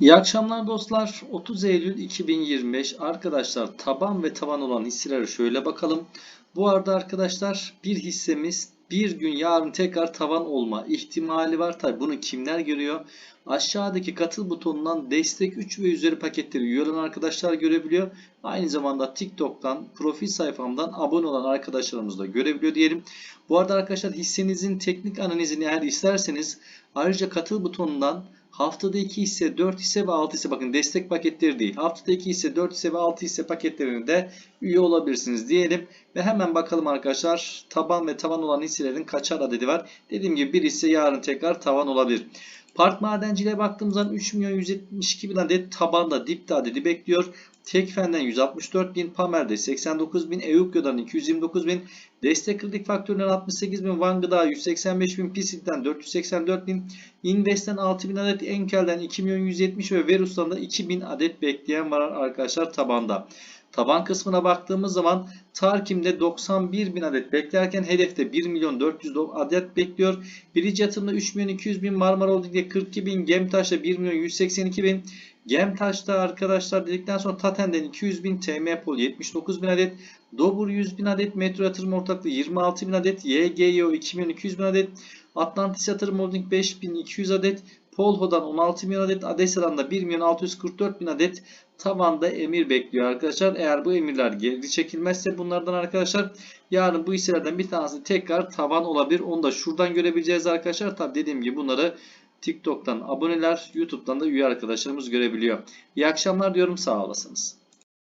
İyi akşamlar dostlar. 30 Eylül 2025 arkadaşlar taban ve tavan olan hisselere şöyle bakalım. Bu arada arkadaşlar bir hissemiz bir gün yarın tekrar tavan olma ihtimali var. Tabi bunu kimler görüyor? Aşağıdaki katıl butonundan destek 3 ve üzeri paketleri üye olan arkadaşlar görebiliyor. Aynı zamanda TikTok'tan profil sayfamdan abone olan arkadaşlarımız da görebiliyor diyelim. Bu arada arkadaşlar hissenizin teknik analizini eğer isterseniz ayrıca katıl butonundan Haftada 2 hisse, 4 hisse ve 6 hisse bakın destek paketleri değil. Haftada 2 hisse, 4 hisse ve 6 hisse paketlerine de üye olabilirsiniz diyelim. Ve hemen bakalım arkadaşlar taban ve tavan olan hisselerin kaçar adedi var. Dediğim gibi bir hisse yarın tekrar tavan olabilir. Park madenciliğe baktığımız zaman 3 milyon 172 bin adet tabanda dipte adedi bekliyor. Tekfen'den 164 bin, Pamer'de 89 bin, Eukyo'dan 229 bin, Destek kritik faktöründen 68 bin, Van Gıda 185 bin, Pisit'ten 484 bin, Invest'ten 6 bin adet, Enkel'den 2 milyon 170 ve Verus'tan da 2000 adet bekleyen var arkadaşlar tabanda. Taban kısmına baktığımız zaman Tarkim'de 91 bin adet beklerken hedefte 1 milyon 400 adet bekliyor. Birici yatırımda 3 milyon 200 bin, Marmara Holding'de 42 bin, Gemtaş'ta 1 milyon 182 bin, Gemtaş'ta arkadaşlar dedikten sonra Taten'den 200 bin, TM Pol 79 bin adet, Dobur 100 bin adet, Metro Yatırım Ortaklığı 26 bin adet, YGYO 2200 bin adet, Atlantis Yatırım Holding 5200 adet, Polho'dan 16 milyon adet, Adesya'dan da 1 milyon 644 bin adet tavanda emir bekliyor arkadaşlar. Eğer bu emirler geri çekilmezse bunlardan arkadaşlar yarın bu hisselerden bir tanesi tekrar tavan olabilir. Onu da şuradan görebileceğiz arkadaşlar. Tabi dediğim gibi bunları TikTok'tan aboneler, YouTube'dan da üye arkadaşlarımız görebiliyor. İyi akşamlar diyorum sağ olasınız.